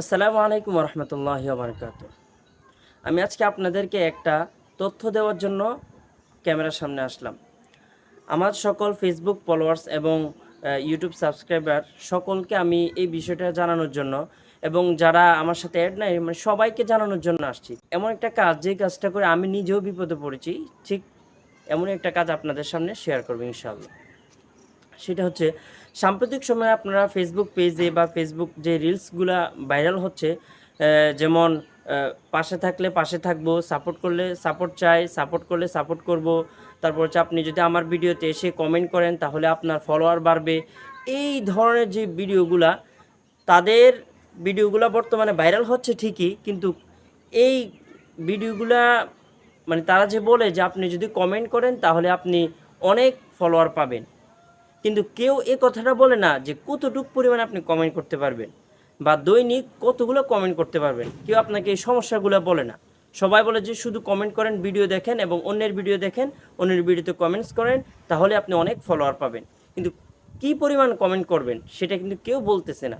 আসসালামু আলাইকুম রহমতুল্লাহ বারকাত আমি আজকে আপনাদেরকে একটা তথ্য দেওয়ার জন্য ক্যামেরার সামনে আসলাম। আমার সকল ফেসবুক ফলোয়ার্স এবং ইউটিউব সাবস্ক্রাইবার সকলকে আমি এই বিষয়টা জানানোর জন্য এবং যারা আমার সাথে অ্যাড নাই মানে সবাইকে জানানোর জন্য আসছি। এমন একটা কাজ, যে কাজটা করে আমি নিজেও বিপদে পড়েছি, ঠিক এমন একটা কাজ আপনাদের সামনে শেয়ার করব ইনশাআল্লাহ। সেটা হচ্ছে সাম্প্রতিক সময়ে আপনারা ফেসবুক পেজে বা ফেসবুক যে রিলসগুলা ভাইরাল হচ্ছে যেমন পাশে থাকলে পাশে থাকব সাপোর্ট করলে সাপোর্ট চাই সাপোর্ট করলে সাপোর্ট করব, তারপর হচ্ছে আপনি যদি আমার ভিডিওতে এসে কমেন্ট করেন, তাহলে আপনার ফলোয়ার বাড়বে। এই ধরনের যে ভিডিওগুলা তাদের ভিডিওগুলো বর্তমানে ভাইরাল হচ্ছে ঠিকই, কিন্তু এই ভিডিওগুলা মানে তারা যে বলে যে আপনি যদি কমেন্ট করেন, তাহলে আপনি অনেক ফলোয়ার পাবেন। কিন্তু কেউ এ কথাটা বলে না যে কতটুকু পরিমাণ আপনি কমেন্ট করতে পারবেন বা দৈনিক কতগুলো কমেন্ট করতে পারবেন। কেউ আপনাকে এই সমস্যাগুলো বলে না। সবাই বলে যে শুধু কমেন্ট করেন ভিডিও দেখেন এবং অন্যের ভিডিও দেখেন, অন্যের ভিডিওতে কমেন্টস করেন, তাহলে আপনি অনেক ফলোয়ার পাবেন। কিন্তু কি পরিমাণ কমেন্ট করবেন সেটা কিন্তু কেউ বলতেছে না।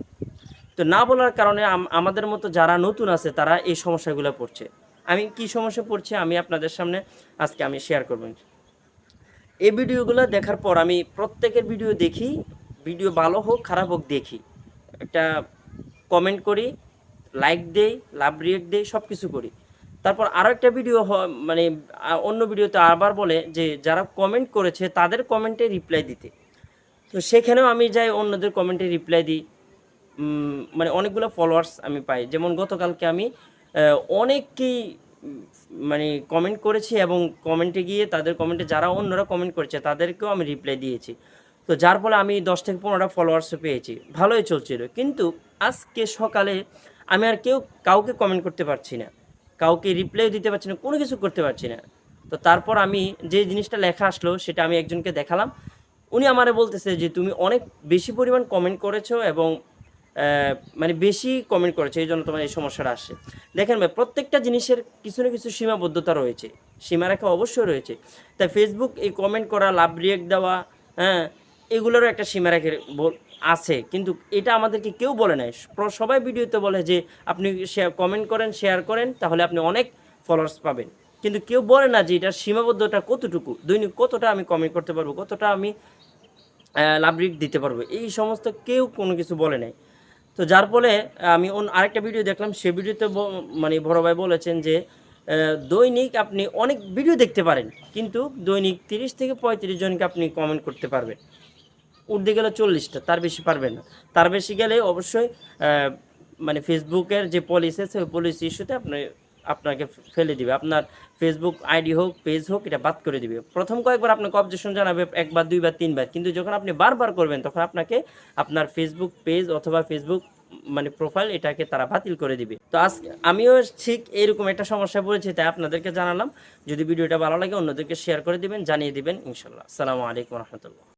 তো না বলার কারণে আমাদের মতো যারা নতুন আছে তারা এই সমস্যাগুলো পড়ছে। আমি কি সমস্যা পড়ছে আমি আপনাদের সামনে আজকে আমি শেয়ার করব। এই ভিডিওগুলো দেখার পর আমি প্রত্যেকের ভিডিও দেখি, ভিডিও ভালো হোক, খারাপ হোক দেখি। একটা কমেন্ট করি লাইক দেই লাভ রিয়েক্ট দেই সব কিছু করি। তারপর আরও একটা ভিডিও মানে অন্য ভিডিওতে আবার বলে যে, যারা কমেন্ট করেছে, তাদের কমেন্টে রিপ্লাই দিতে। তো সেখানেও আমি যাই, অন্যদের কমেন্টে রিপ্লাই দিই। মানে অনেকগুলো ফলোয়ার্স আমি পাই। যেমন গতকালকে আমি অনেককেই মানে কমেন্ট করেছি এবং কমেন্টে গিয়ে তাদের কমেন্টে যারা অন্যরা কমেন্ট করেছে, তাদেরকেও আমি রিপ্লাই দিয়েছি। তো যার ফলে আমি দশ থেকে পনেরোটা ফলোয়ার্স পেয়েছি। ভালোই চলছিল। কিন্তু আজকে সকালে আমি আর কেউ কাউকে কমেন্ট করতে পারছি না। কাউকে রিপ্লাই দিতে পারছি না, কোনো কিছু করতে পারছি না। তো তারপর আমি যে জিনিসটা লেখা আসলো, সেটা আমি একজনকে দেখালাম। উনি আমারে বলতেছে যে, তুমি অনেক বেশি পরিমাণ কমেন্ট করেছ এবং মানে বেশি কমেন্ট করেছে, এই জন্য তোমার এই সমস্যাটা আসছে। দেখেন ভাই, প্রত্যেকটা জিনিসের কিছু না কিছু সীমাবদ্ধতা রয়েছে সীমা সীমারেখা অবশ্যই রয়েছে। তাই ফেসবুক এই কমেন্ট করা, লাভ রিয়েক্ট দেওয়া হ্যাঁ এগুলোরও একটা সীমারেখা বল- আছে। কিন্তু এটা আমাদেরকে কেউ বলে নাই। সবাই ভিডিওতে বলে যে, আপনি শেয়ার কমেন্ট করেন শেয়ার করেন, তাহলে আপনি অনেক ফলোয়ার্স পাবেন। কিন্তু কেউ বলে না যে, এটার সীমাবদ্ধতা কতটুকু, দৈনিক কতটা আমি কমেন্ট করতে পারব, কতটা আমি লাভ রিয়েক্ট দিতে পারব। এই সমস্ত কেউ কোনো কিছু বলে নাই। তো যার ফলে আমি অন্য আরেকটা ভিডিও দেখলাম, সে ভিডিওতে মানে বড় ভাই বলেছেন যে দৈনিক আপনি অনেক ভিডিও দেখতে পারেন, কিন্তু দৈনিক তিরিশ থেকে পঁয়ত্রিশ জনকে আপনি কমেন্ট করতে পারবেন। উঠতে গেলে চল্লিশটা, তার বেশি পারবেন না। তার বেশি গেলে অবশ্যই মানে ফেসবুকের যে পলিসি আছে, ওই পলিসি ইস্যুতে আপনি আপনাকে ফেলে দিবে। আপনার ফেসবুক আইডি হোক পেজ হোক, এটা বাদ করে দিবে। প্রথম কয়েকবার আপনাকে অবজেকশন জানাবে, একবার, দুইবার, তিনবার। কিন্তু যখন আপনি বারবার করবেন, তখন আপনাকে আপনার ফেসবুক পেজ অথবা ফেসবুক মানে প্রোফাইল এটাকে তারা বাতিল করে দিবে। তো আজ আমিও ঠিক এরকম একটা সমস্যা পড়েছি, তাই আপনাদেরকে জানালাম। যদি ভিডিওটা ভালো লাগে, অন্যদেরকে শেয়ার করে দিবেন, জানিয়ে দিবেন ইনশাল্লাহ আসসালামু আলাইকুম রহমতুল্লাহ।